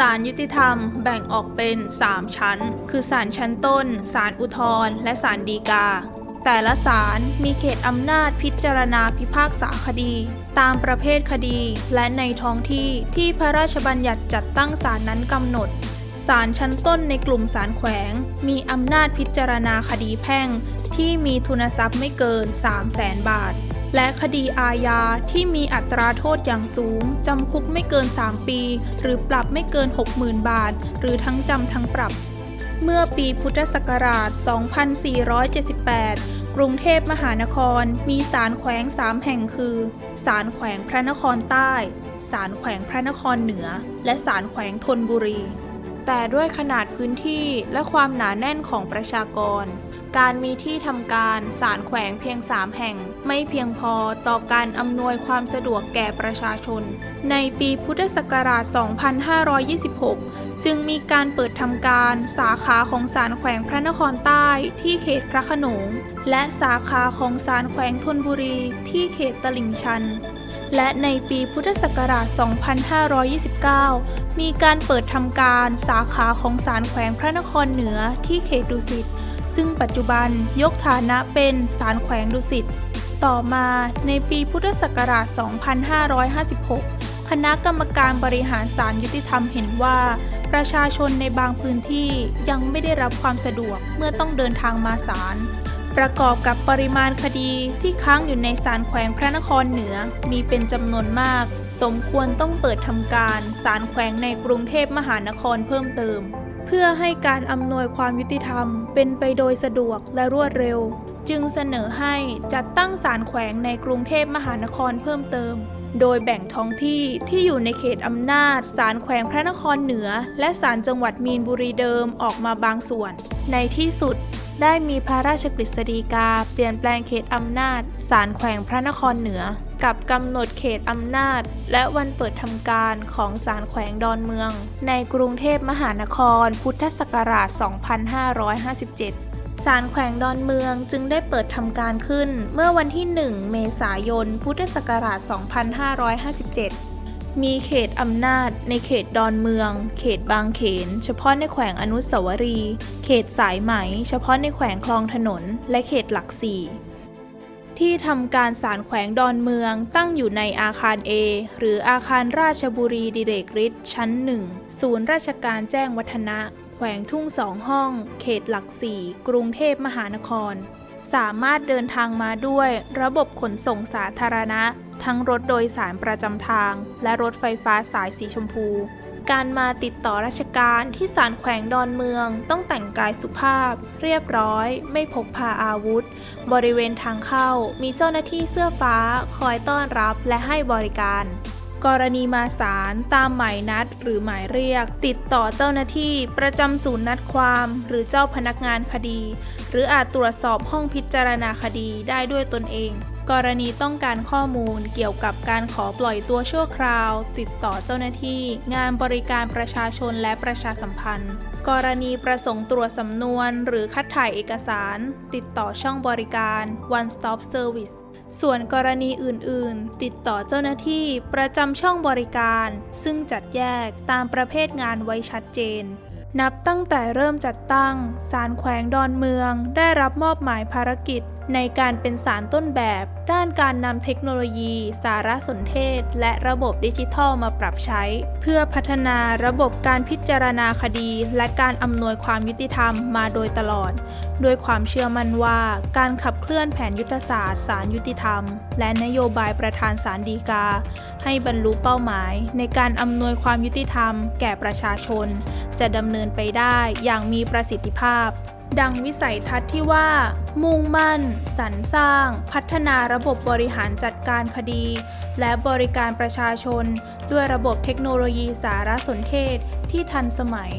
ศาลยุติธรรมแบ่งออกเป็น 3 ชั้น คือศาลชั้นต้น ศาลอุทธรณ์ และศาลฎีกา แต่ละศาลมีเขตอำนาจพิจารณาพิพากษาคดี ตามประเภทคดี และในท้องที่ที่พระราชบัญญัติจัดตั้งศาลนั้นกำหนดศาลชั้นต้นในกลุ่มศาลแขวง มีอำนาจพิจารณาคดีแพ่ง ที่มีทุนทรัพย์ไม่เกิน 3 0 0แสนบาท และคดีอาญาที่มีอัตราโทษอย่างสูง จำคุกไม่เกิน 3 ปี หรือปรับไม่เกิน 60,000 บาท หรือทั้งจำทั้งปรับ เมื่อปีพุทธศักราช 2478 กรุงเทพมหานครมีศาลแขวง 3 แห่งคือศาลแขวงพระนครใต้ศาลแขวงพระนครเหนือ และศาลแขวงธนบุรี แต่ด้วยขนาดพื้นที่และความหนาแน่นของประชากร การมีที่ทำการศาลแขวงเพียง 3 แห่ง ไม่เพียงพอต่อการอำนวยความสะดวกแก่ประชาชน ในปีพุทธศักราช 2526 จึงมีการเปิดทำการสาขาของศาลแขวงพระนครใต้ที่เขตพระขนง และสาขาของศาลแขวงธนบุรีที่เขตตลิ่งชัน และในปีพุทธศักราช 2529 มีการเปิดทำการสาขาของศาลแขวงพระนครเหนือที่เขตดุสิต ซึ่งปัจจุบันยกฐานะเป็นศาลแขวงดุสิต ต่อมาในปีพุทธศักราช 2556 คณะกรรมการบริหารศาลยุติธรรมเห็นว่า ประชาชนในบางพื้นที่ยังไม่ได้รับความสะดวกเมื่อต้องเดินทางมาศาล ประกอบกับปริมาณคดีที่ค้างอยู่ในศาลแขวงพระนครเหนือมีเป็นจำนวนมาก สมควรต้องเปิดทำการศาลแขวงในกรุงเทพมหานครเพิ่มเติม เพื่อให้การอำนวยความยุติธรรมเป็นไปโดยสะดวกและรวดเร็ว จึงเสนอให้จัดตั้งศาลแขวงในกรุงเทพมหานครเพิ่มเติม โดยแบ่งท้องที่ที่อยู่ในเขตอำนาจศาลแขวงพระนครเหนือ และศาลจังหวัดมีนบุรีเดิมออกมาบางส่วน ในที่สุด ได้มีพระราชกฤษฎีกา เปลี่ยนแปลงเขตอำนาจศาลแขวงพระนครเหนือ กับกำหนดเขตอำนาจ และวันเปิดทำการของศาลแขวงดอนเมือง ในกรุงเทพมหานคร พุทธศักราช 2557ศาลแขวงดอนเมืองจึงได้เปิดทำการขึ้น เมื่อวันที่ 1 เมษายน พุทธศักราช 2557 มีเขตอำนาจ ในเขตดอนเมือง เขตบางเขน เฉพาะในแขวงอนุสาวรีย์ เขตสายไหม เฉพาะในแขวงคลองถนน และเขตหลักสี่ที่ทำการศาลแขวงดอนเมืองตั้งอยู่ในอาคาร A หรืออาคารราชบุรีดิเรกฤทธิ์ชั้น 1 ศูนย์ราชการแจ้งวัฒนะ แขวงทุ่งสองห้อง เขตหลักสี่กรุงเทพมหานคร สามารถเดินทางมาด้วย ระบบขนส่งสาธารณะ ทั้งรถโดยสารประจำทาง และรถไฟฟ้าสายสีชมพู การมาติดต่อราชการที่ศาลแขวงดอนเมือง ต้องแต่งกายสุภาพ เรียบร้อย ไม่พกพาอาวุธ บริเวณทางเข้ามีเจ้าหน้าที่เสื้อฟ้า คอยต้อนรับและให้บริการ กรณีมาศาลตามหมายนัดหรือหมายเรียก ติดต่อเจ้าหน้าที่ประจำศูนย์นัดความ หรือเจ้าพนักงานคดี หรืออาจตรวจสอบห้องพิจารณาคดีได้ด้วยตนเอง กรณีต้องการข้อมูลเกี่ยวกับการขอปล่อยตัวชั่วคราว ติดต่อเจ้าหน้าที่ งานบริการประชาชนและประชาสัมพันธ์ กรณีประสงค์ตรวจสำนวน หรือคัดถ่ายเอกสาร ติดต่อช่องบริการ One Stop Service ส่วนกรณีอื่นๆ ติดต่อเจ้าหน้าที่ประจำช่องบริการ ซึ่งจัดแยกตามประเภทงานไว้ชัดเจน นับตั้งแต่เริ่มจัดตั้ง ศาลแขวงดอนเมืองได้รับมอบหมายภารกิจ ในการเป็นศาลต้นแบบ ด้านการนำเทคโนโลยี สารสนเทศ และระบบดิจิทัลมาปรับใช้ เพื่อพัฒนาระบบการพิจารณาคดี และการอำนวยความยุติธรรมมาโดยตลอด ด้วยความเชื่อมั่นว่า การขับเคลื่อนแผนยุทธศาสตร์ศาลยุติธรรม และนโยบายประธานศาลฎีกา ให้บรรลุเป้าหมาย ในการอำนวยความยุติธรรม แก่ประชาชน จะดำเนินไปได้อย่างมีประสิทธิภาพ ดังวิสัยทัศน์ที่ว่า มุ่งมั่น สรรสร้าง พัฒนาระบบบริหารจัดการคดี และบริการประชาชน ด้วยระบบเทคโนโลยีสารสนเทศที่ทันสมัย